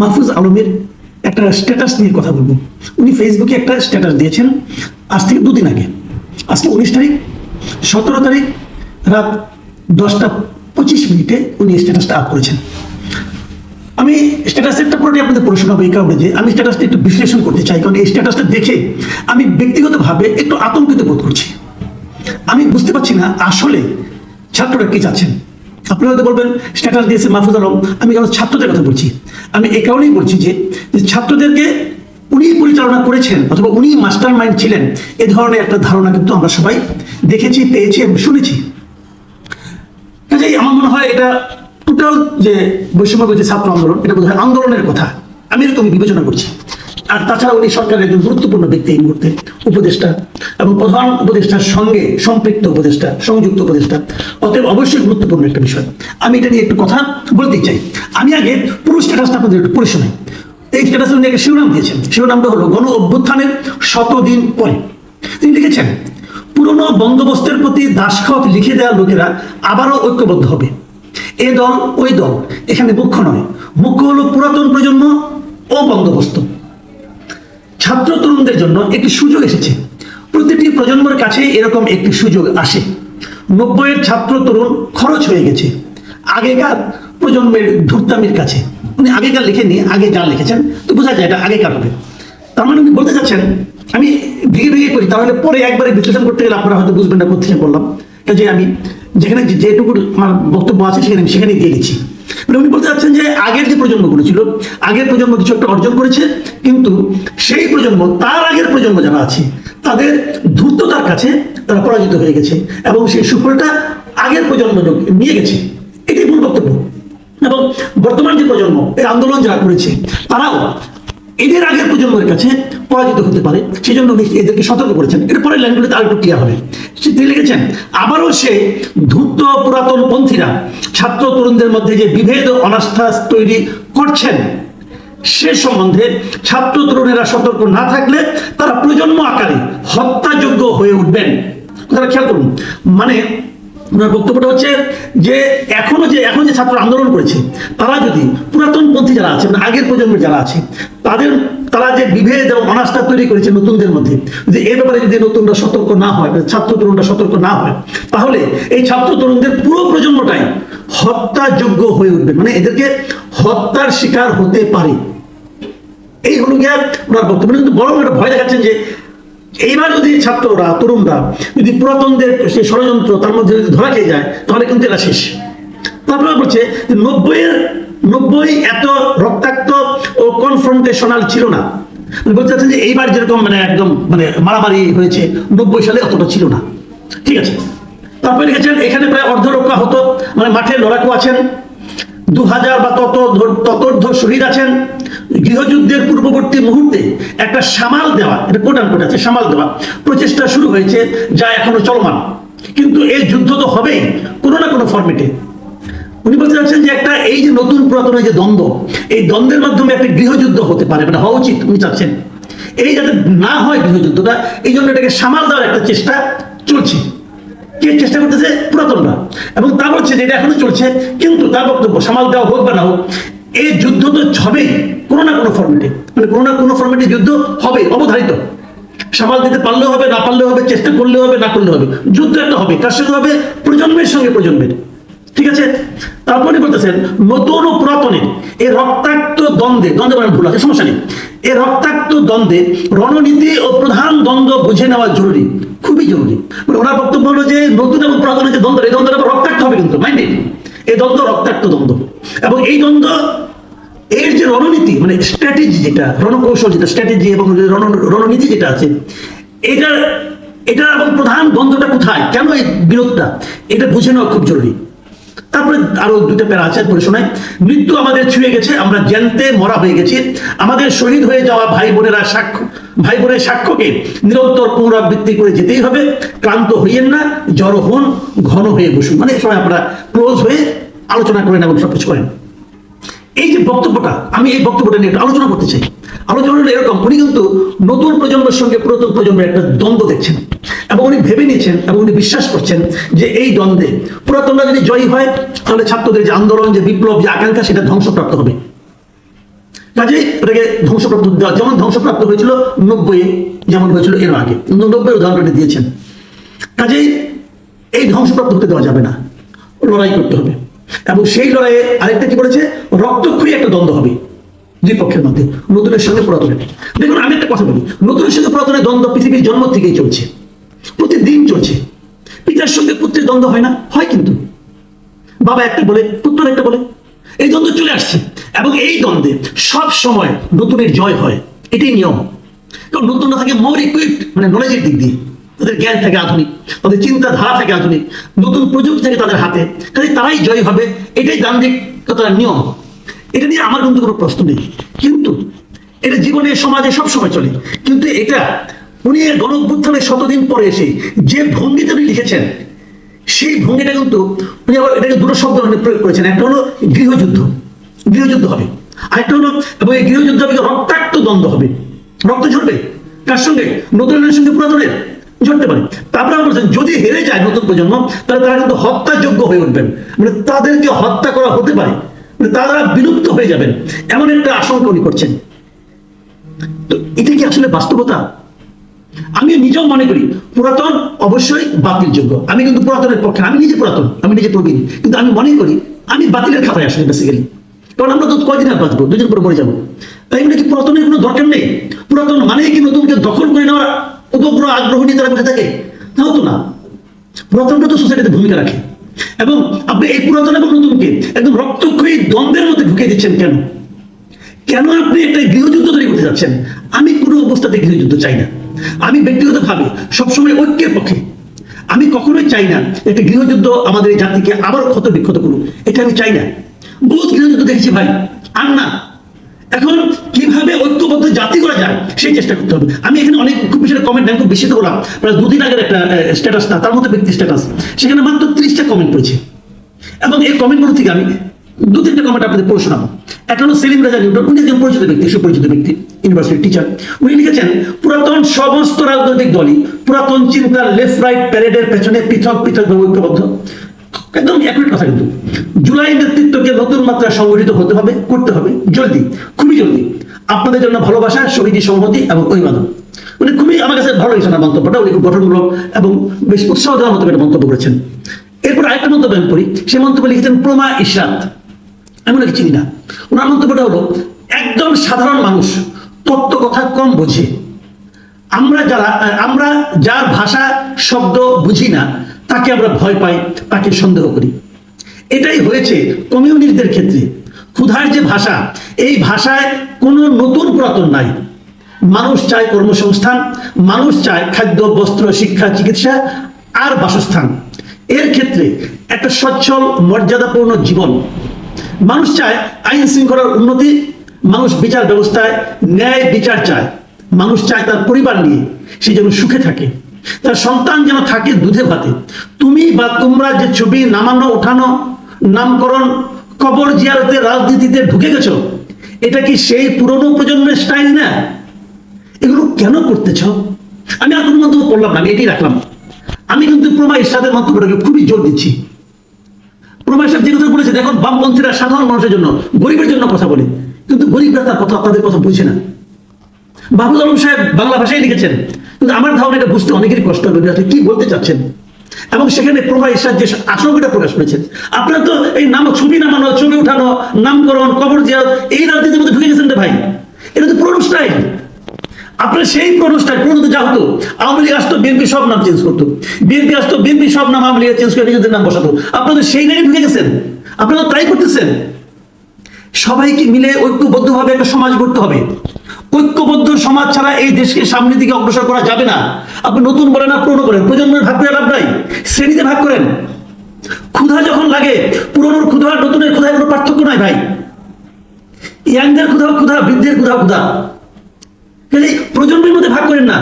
মাহফুজ আলমের একটা স্ট্যাটাস নিয়ে কথা বলব। উনি ফেসবুকে একটা স্ট্যাটাস দিয়েছেন আজ থেকে দুদিন আগে। আজকে উনিশ তারিখ, সতেরো তারিখ, রাত দশটা পঁচিশ মিনিটে উনি স্ট্যাটাসটা আপ করেছেন। আমি স্ট্যাটাসেরটা পুরোটাই আপনাদের পড়ে হবে এই কারণে যে আমি স্ট্যাটাসটা একটু বিশ্লেষণ করতে চাই, কারণ এই স্ট্যাটাসটা দেখে আমি ব্যক্তিগতভাবে একটু আতঙ্কিত বোধ করছি। আমি বুঝতে পারছি না আসলে ছাত্ররা কি চাচ্ছেন। আপনারা হয়তো বলবেন স্ট্যাটাস দিয়েছে মাহফুজ আলম। আমি কেন ছাত্রদের কথা বলছি। আমি এই কারণেই বলছি যে ছাত্রদেরকে উনি পরিচালনা করেছেন অথবা উনি মাস্টার মাইন্ড ছিলেন, এ ধরনের একটা ধারণা কিন্তু আমরা সবাই দেখেছি, পেয়েছি এবং শুনেছি। কাজেই আমার মনে হয় এটা টোটাল যে বৈষম্য ছাত্র আন্দোলন, এটা বোধ আন্দোলনের কথা। আমি এরকম বিবেচনা করছি। আর তাছাড়া উনি সরকারের একজন গুরুত্বপূর্ণ ব্যক্তি এই মুহূর্তে, উপদেষ্টা এবং প্রধান উপদেষ্টার সঙ্গে সম্পৃক্ত উপদেষ্টা, সংযুক্ত উপদেষ্টা। অতএব অবশ্যই গুরুত্বপূর্ণ একটা বিষয়। আমি এটা নিয়ে একটু কথা বলতে চাই। আমি আগে পুরো স্ট্যাটাসটা আপনাদের একটু পড়ে শোনাই। এই স্ট্যাটাসে উনি একটা শিরোনাম দিয়েছেন। শিরোনামটা হলো গণ অভ্যুত্থানের শতদিন পরে। তিনি লিখেছেন, পুরনো বন্দোবস্তের প্রতি দাসখত লিখে দেওয়া লোকেরা আবারও ঐক্যবদ্ধ হবে। এ দল ওই দল, এখানে মুখ্য নয়। মুখ্য হলো পুরাতন প্রজন্ম ও বন্দোবস্ত। ছাত্র তরুণদের জন্য একটি সুযোগ এসেছে। প্রতিটি প্রজন্মের কাছে এরকম একটি সুযোগ আসে। নব্বইয়ের ছাত্র তরুণ খরচ হয়ে গেছে। আগেকার প্রজন্মের ধূর্তামির কাছে। উনি আগেকার লিখেননি, আগে যা লিখেছেন, তো বোঝা যায় এটা আগেকার হবে। তার মানে উনি বলতে চাচ্ছেন, আমি ভেঙে ভেঙে করি তাহলে পরে একবারে বিশ্লেষণ করতে গেলে আপনারা হয়তো বুঝবেন না কোথেকে বললাম যে আমি যেখানে যেটুকু আমার বক্তব্য আছে, সেখানে আমি সেখানেই দিয়ে দিচ্ছি। মানে উনি বলতে চাচ্ছেন যে আগের যে প্রজন্মগুলো ছিল আগের প্রজন্ম কিছু একটা অর্জন করেছে, কিন্তু সেই প্রজন্ম, তার আগের প্রজন্ম যারা আছে, তাদের ধূর্ততার কাছে তারা পরাজিত হয়ে গেছে এবং সেই সুফলটা আগের প্রজন্ম নিয়ে গেছে। এটাই মূল বক্তব্য। এবং বর্তমান যে প্রজন্ম, এই আন্দোলন যারা করেছে, তারাও এদের আগের প্রজন্মের কাছে পরাজিত হতে পারে সেই জন্য উনি এদেরকে সতর্ক করেছেন। এর পরের লাইনগুলিতে আরেকটু ক্লিয়ার হবে। তিনি লিখেছেন, আবারও সে ধূর্ত পুরাতন পন্থীরা, ছাত্র তরুণদের মধ্যে যে বিভেদ অনাস্থা তৈরি করছেন, সে সম্বন্ধে ছাত্র তরুণেরা সতর্ক না থাকলে তারা প্রজন্ম আকারে হত্যাযোগ্য হয়ে উঠবেন। কথাটা খেয়াল করুন। মানে ওনার বক্তব্যটা হচ্ছে যে এখনও যে এখন যে ছাত্র আন্দোলন করেছে, তারা যদি পুরাতন পন্থী যারা আছে মানে আগের প্রজন্মের যারা আছে, তাদের তারা যে বিভেদ এবং অনাস্থা তৈরি করেছে নতুনদের মধ্যে যে এ ব্যাপারে যদি নতুনরা সতর্ক না হয় মানে ছাত্র তরুণরা সতর্ক না হয়, তাহলে এই ছাত্র তরুণদের পুরো প্রজন্মটাই হত্যাযোগ্য হয়ে উঠবে। মানে এদেরকে হত্যার শিকার হতে পারে। এই হলো গিয়া ওনার বক্তব্য। কিন্তু বড় একটা ভয় দেখাচ্ছেন যে এইবার যদি ছাত্ররা, তরুণরা যদি পুরাতনদের সেই ষড়যন্ত্র তার মধ্যে যদি ধরা খেয়ে যায়, তাহলে কিন্তু এটা শেষ। তারপরে বলছে নব্বইয়ের, নব্বই এত রক্তাক্ত ও কনফ্রন্টেশনাল ছিল না। মানে বলতে চাচ্ছেন যে এইবার যেরকম মানে একদম মানে মারামারি হয়েছে, নব্বই সালে অতটা ছিল না। ঠিক আছে? তারপরে লিখেছেন এখানে প্রায় অর্ধরক্ষা হতো। মানে মাঠে লড়াকু আছেন। দু হাজার বা তত ততোর্ধ শহীদ আছেন। গৃহযুদ্ধের পূর্ববর্তী মুহূর্তে একটা সামাল দেওয়া, এটা কোটান কোট আছে, সামাল দেওয়া প্রচেষ্টা শুরু হয়েছে, যা এখনও চলমান। কিন্তু এই যুদ্ধ তো হবেই, কোনো না কোনো ফর্মেটে উনি বলতে চাচ্ছেন যে একটা এই যে নতুন পুরাতনের যে দ্বন্দ্ব, এই দ্বন্দ্বের মাধ্যমে একটা গৃহযুদ্ধ হতে পারে মানে হওয়া উচিত, উনি চাচ্ছেন। এই যাতে না হয় গৃহযুদ্ধটা, এই জন্য এটাকে সামাল দেওয়ার একটা চেষ্টা চলছে। কে চেষ্টা করতেছে? পুরাতনরা। এবং তা বলছে যে এটা এখনও চলছে, কিন্তু তার বক্তব্য সামাল দেওয়া হোক বা না হোক, এই যুদ্ধ তো হবেই। কোনো না কোনো ফর্মেটে মানে কোনো না কোনো ফর্মেটে যুদ্ধ হবে, অবধারিত। সামাল দিতে পারলেও হবে, না পারলেও হবে, চেষ্টা করলেও হবে, না করলেও হবে। যুদ্ধ একটা হবে কার সঙ্গে হবে প্রজন্মের সঙ্গে প্রজন্মের। ঠিক আছে? তারপরে বলতেছেন, নতুন ও পুরাতনের এই রক্তাক্ত দ্বন্দ্বে দ্বন্দ্বে মানে ভুল আছে, সমস্যা নেই। এই রক্তাক্ত দ্বন্দ্বে রণনীতি ও প্রধান দ্বন্দ্ব বুঝে নেওয়া জরুরি, খুবই জরুরি। মানে ওনার বক্তব্য হলো যে, নতুন এবং পুরাতনের যে দ্বন্দ্ব, এই দ্বন্দ্বটা রক্তাক্ত হবে কিন্তু মাইন্ডে এই দ্বন্দ্ব রক্তাক্ত দ্বন্দ্ব। এবং এই দ্বন্দ্ব এর যে রণনীতি মানে স্ট্র্যাটেজি যেটা, রণকৌশল যেটা স্ট্র্যাটেজি এবং রণনীতি যেটা আছে এটা এটা এবং প্রধান দ্বন্দ্বটা কোথায়? কেন এই বিরোধটা? এটা বুঝে নেওয়া খুব জরুরি। তারপরে আরও দুটো প্যারা আছে, পড়ে শোনায়। মৃত্যু আমাদের ছুঁয়ে গেছে, আমরা জ্যান্তে মরা হয়ে গেছি। আমাদের শহীদ হয়ে যাওয়া ভাই বোনেরা সাক্ষ্য ভাই বোনের সাক্ষ্যকে নিরন্তর পুনরাবৃত্তি করে যেতেই হবে। ক্লান্ত হইয়েন না, জড়ো হন, ঘন হয়ে বসুন। মানে সময় আপনারা ক্লোজ হয়ে আলোচনা করেন এবং সবকিছু করেন। এই যে বক্তব্যটা, আমি এই বক্তব্যটা নিয়ে আলোচনা করতে চাই। আলোচনা হলো এরকম, উনি কিন্তু নতুন প্রজন্মের সঙ্গে পুরাতন প্রজন্মের একটা দ্বন্দ্ব দেখছেন এবং উনি ভেবে নিয়েছেন এবং উনি বিশ্বাস করছেন যে এই দ্বন্দ্বে পুরাতনরা যদি জয়ী হয়, তাহলে ছাত্রদের যে আন্দোলন, যে বিপ্লব, যে আকাঙ্ক্ষা, সেটা ধ্বংসপ্রাপ্ত হবে। কাজেই ওটাকে ধ্বংসপ্রাপ্ত দেওয়া, যেমন ধ্বংসপ্রাপ্ত হয়েছিল নব্বই যেমন হয়েছিল এর আগে। নব্বই উদাহরণটি দিয়েছেন। কাজেই এই ধ্বংসপ্রাপ্ত হতে দেওয়া যাবে না। লড়াই করতে হবে। এবং সেই লড়াইয়ে আরেকটা কি বলেছে? রক্তক্ষয়ী একটা দ্বন্দ্ব হবে দুই পক্ষের মধ্যে। নতুনের সঙ্গে পুরাতনের। দেখুন, আমি একটা কথা বলি। নতুনের সঙ্গে পুরাতনের দ্বন্দ্ব পৃথিবীর জন্ম থেকেই চলছে। প্রতিদিন চলছে। পিতার সঙ্গে পুত্রের দ্বন্দ্ব হয় না। হয় কিন্তু। বাবা একটা বলে, পুত্র একটা বলে। এই দ্বন্দ্ব চলে আসছে। এবং এই দ্বন্দ্বে সব সময় নতুনের জয় হয়। এটাই নিয়ম। কারণ নতুন না থাকে মোর ইকুইপড মানে নলেজের দিক দিয়ে। তাদের জ্ঞান থাকে আধুনিক, তাদের চিন্তাধারা থাকে আধুনিক, নতুন প্রযুক্তি থাকে তাদের হাতে। কাজে তারাই জয় হবে, এটাই দাম্ভিকতার নিয়ম। এটা নিয়ে আমার কিন্তু কোনো প্রশ্ন নেই। কিন্তু এটা জীবনে, সমাজে সব সময় চলে। কিন্তু এটা উনি গণ শতদিন পরে এসে যে ভঙ্গিতে উনি লিখেছেন, সেই ভঙ্গিটা কিন্তু উনি আবার এটাকে দুটো শব্দ উনি প্রয়োগ করেছেন। একটা হলো গৃহযুদ্ধ। গৃহযুদ্ধ হবে। আরেকটা হলো, এবং এই গৃহযুদ্ধ হবে রক্তাক্ত দ্বন্দ্ব হবে। রক্ত ঝরবে? কার সঙ্গে? নতুনের সঙ্গে পুরাতনের? ঝরতে পারে। তারপরে আমরা বলছেন যদি হেরে যায় নতুন প্রজন্ম, তাহলে তারা কিন্তু হত্যাযোগ্য হয়ে উঠবেন। মানে তাদেরকে হত্যা করা হতে পারে। মানে তারা বিলুপ্ত হয়ে যাবেন। এমন একটা আশঙ্কা উনি করছেন। তো এটা কি আসলে বাস্তবতা? আমি নিজেও মনে করি, পুরাতন অবশ্যই বাতিল যোগ্য আমি কিন্তু পুরাতনের পক্ষে আমি নিজে পুরাতন, আমি নিজে প্রবীণ কিন্তু আমি মনে করি, আমি বাতিলের খাতায় আসলে বেসিক্যালি কারণ আমরা তো কয়দিন আর বাঁচবো, দুদিন পরে মরে যাব। তাই বলে কি পুরাতনের কোনো দরকার নেই? পুরাতন মানে কি নতুনকে দখল করে নেওয়ার উপগ্রহ আগ্রহ নিয়ে তারা বসে থাকে। তো না। পুরাতনটা তো সোসাইটিতে ভূমিকা রাখে। এবং আপনি এই পুরাতন এবং নতুনকে একদম রক্তক্ষয়ী দ্বন্দ্বের মধ্যে ঢুকিয়ে দিচ্ছেন কেন? কেন আপনি একটা গৃহযুদ্ধ তৈরি করতে যাচ্ছেন? আমি কোনো অবস্থাতে গৃহযুদ্ধ চাই না। আমি ব্যক্তিগতভাবে সবসময় ঐক্যের পক্ষে। আমি কখনোই চাই না একটা গৃহযুদ্ধ আমাদের জাতিকে আবার ক্ষত বিক্ষত করুক। এটা আমি চাই না। বহুত গৃহযুদ্ধ দেখেছি ভাই। আর না। এখন কীভাবে ঐক্যবদ্ধ জাতি করা যায়, সেই চেষ্টা করতে হবে। আমি এখানে অনেক, খুব বেশি কমেন্ট আমি খুব বেশি তো করলাম, প্রায় দুদিন আগের একটা স্ট্যাটাস না, তার মধ্যে ব্যক্তি স্ট্যাটাস সেখানে মাত্র ত্রিশটা কমেন্ট পড়েছে। এবং এই কমেন্টগুলো থেকে আমি দু তিনটা কমেন্ট আপনাদের পড়ে শোনাবো। একটা হলো সেলিম রাজা নিউটন, উনি একজন পরিচিত ব্যক্তি, সুপরিচিত ব্যক্তি ইউনিভার্সিটির টিচার উনি লিখেছেন, পুরাতন সমস্ত রাজনৈতিক দলই পুরাতন চিন্তার লেফট রাইট প্যারেডের পেছনে পৃথক পৃথক ঐক্যবদ্ধ। একদম অ্যাকুরেট কথা কিন্তু। জুলাই নেতৃত্বকে নতুন মাত্রায় সংগঠিত হতে হবে, করতে হবে, জলদি, খুবই জলদি। আপনাদের জন্য ভালোবাসা, শহীদি সংহতি এবং অভিবাদন। উনি খুবই আমার কাছে ভালো হয়েছে না মন্তব্যটা। উনি খুব গঠনমূলক এবং বেশ উৎসাহ দেওয়ার মতো একটা মন্তব্য করেছেন। এরপর আরেকটা মন্তব্য আমি পড়ি। সেই মন্তব্য লিখেছেন, প্রমা ইশরাত। আমি ওনাকে চিনি না। ওনার মন্তব্যটা হলো একদম সাধারণ মানুষ তত্ত্ব কথা কম বোঝে। আমরা যারা, আমরা যার ভাষা, শব্দ বুঝি না তাকে আমরা ভয় পাই, তাকে সন্দেহ করি। এটাই হয়েছে কমিউনিস্টদের ক্ষেত্রে। ক্ষুধার যে ভাষা, এই ভাষায় কোনো নতুন পুরাতন নাই। মানুষ চায় কর্মসংস্থান, মানুষ চায় খাদ্য, বস্ত্র, শিক্ষা, চিকিৎসা আর বাসস্থান। এর ক্ষেত্রে একটা সচ্ছল, মর্যাদাপূর্ণ জীবন। মানুষ চায় আইন শৃঙ্খলার উন্নতি, মানুষ বিচার ব্যবস্থায় ন্যায় বিচার চায়। মানুষ চায় তার পরিবার নিয়ে সে যেন সুখে থাকে। তার সন্তান যেন থাকে দুধে ভাতে তুমি বা তোমরা যে ছবি নামানো, ওঠানো, নামকরণ, কবর জিয়ারতে রাজনীতিতে ঢুকে গেছো, এটা কি সেই পুরনো প্রজন্মের স্টাইল না? এগুলো কেন করতেছ? আমি আর কোনো মন্তব্য করলাম না এটাই রাখলাম। আমি কিন্তু প্রমা ইরশাদের মন্তব্যটাকে খুবই জোর দিচ্ছি। প্রমা ইরশাদ যে কথা বলেছে, দেখুন, বামপন্থীরা সাধারণ মানুষের জন্য, গরিবের জন্য কথা বলে, কিন্তু গরিবরা তার কথা, তাদের কথা বুঝে না। বাবুল আলম সাহেব বাংলা ভাষায় লিখেছেন কিন্তু আমার ধারণা এটা বুঝতে অনেকেরই কষ্ট হবে আসলে কি বলতে চাচ্ছেন। এবং সেখানে প্রভা ইসাদ যে আশঙ্কাটা প্রকাশ করেছেন, আপনারা তো এই নাম ছবি নামানো, ছবি উঠানো, নামকরণ, কবর জিয়ারত, এই রাজনীতির মধ্যে ঢুকে গেছেন ভাই। এটা তো পুরনো আপনার সেই পুরনো স্টাইল যা হতো, আওয়ামী লীগ আসতো, বিএনপি সব নাম চেঞ্জ করতো। বিএনপি আসতো, বিএনপি সব নাম আওয়ামী লীগ চেঞ্জ করে নিজেদের নাম বসাতো। আপনারা সেই লাইনে ঢুকে গেছেন। আপনারা ট্রাই করতেছেন। সবাইকে মিলে ঐক্যবদ্ধভাবে একটা সমাজ গড়তে হবে। ঐক্যবদ্ধ সমাজ ছাড়া এই দেশকে সামনের দিকে অগ্রসর করা যাবে না। আপনি নতুন বলেন না, পুরনো করেন প্রজন্মের ভাগ করে লাভ নাই, শ্রেণীতে ভাগ করেন। ক্ষুধা যখন লাগে, পুরনোর ক্ষুধা, নতুনের ক্ষুধায় কোনো পার্থক্য নাই ভাই। ইয়াংদের ক্ষুধা ক্ষুধা, বৃদ্ধের ক্ষুধা ক্ষুধা। প্রজন্মের মধ্যে ভাগ করেন না।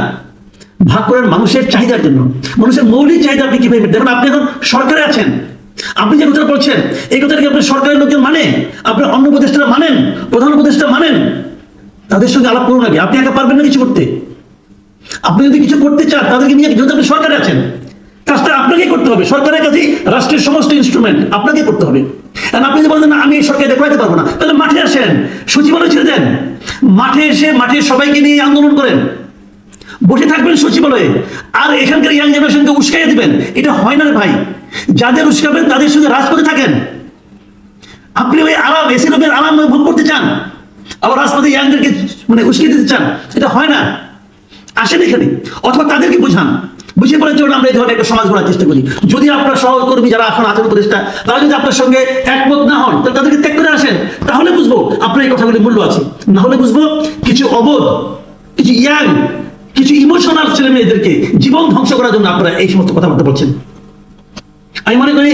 ভাগ করেন মানুষের চাহিদার জন্য। মানুষের মৌলিক চাহিদা আপনি কীভাবে মেটাবেন? দেখুন, আপনি এখন সরকারে আছেন। আপনি যে কথা বলছেন, এই কথাটা কি আপনার সরকারের লোকজন মানে? আপনার অন্য উপদেষ্টা মানেন? প্রধান উপদেষ্টা মানেন? তাদের সঙ্গে আলাপ করুন আগে। আপনি একা পারবেন না কিছু করতে। আপনি যদি কিছু করতে চান, তাদেরকে নিয়ে যেহেতু আপনি সরকারে আছেন, কাজটা আপনাকে করতে হবে। সরকারের কাছে রাষ্ট্রের সমস্ত ইনস্ট্রুমেন্ট আপনাকে করতে হবে। কারণ আপনি যদি বলেন, না, আমি এই সরকারকে করাতে পারব না, তাহলে মাঠে আসেন, সচিবালয় ছেড়ে দেন। মাঠে এসে, মাঠে সবাইকে নিয়ে আন্দোলন করেন। বসে থাকবেন সচিবালয়ে। আর এখানকার ইয়াং জেনারেশনকে উস্কাইয়ে দিবেন। এটা হয় না রে ভাই। যাদের উস্কাবেন, তাদের সঙ্গে রাজপথে থাকেন। আপনি ওই আরাম, এসি রুমের আরাম ভোগ করতে চান। আবার রাজপথে ইয়াংদেরকে মানে উস্কিয়ে দিতে চান, এটা হয় না। আসেন এখানে, অথবা তাদেরকে বুঝান। বুঝে পড়ার জন্য আমরা এই ধরনের একটা সমাজ গড়ার চেষ্টা করি। যদি আপনার সহকর্মী যারা এখন আছেন উপদেষ্টা, তারা যদি আপনার সঙ্গে একমত না হন, তাহলে তাদেরকে ত্যাগ করে আসেন। তাহলে বুঝব আপনার এই কথাগুলি মূল্য আছে। না হলে বুঝব কিছু অবোধ, কিছু ইয়াং, কিছু ইমোশনাল ছেলে মেয়েদেরকে জীবন ধ্বংস করার জন্য আপনারা এই সমস্ত কথাবার্তা বলছেন। আমি মনে করি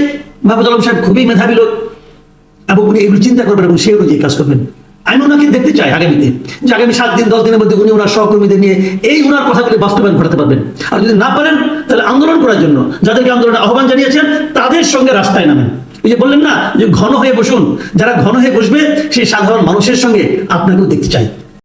মাহবুদ আলম সাহেব খুবই মেধাবী লোক এবং উনি এগুলো চিন্তা করবেন এবং সেই অনুযায়ী কাজ করবেন। আমি ওনাকে দেখতে চাই আগামীতে, যে আগামী সাত দিন, দশ দিনের মধ্যে উনি ওনার সহকর্মীদের নিয়ে এই ওনার কথাগুলি বাস্তবায়ন ঘটাতে পারবেন। আর যদি না পারেন, তাহলে আন্দোলন করার জন্য, যাদেরকে আন্দোলনের আহ্বান জানিয়েছেন, তাদের সঙ্গে রাস্তায় নামেন। ওই যে বললেন না, যে ঘন হয়ে বসুন, যারা ঘন হয়ে বসবে, সেই সাধারণ মানুষের সঙ্গে আপনাকেও দেখতে চাই।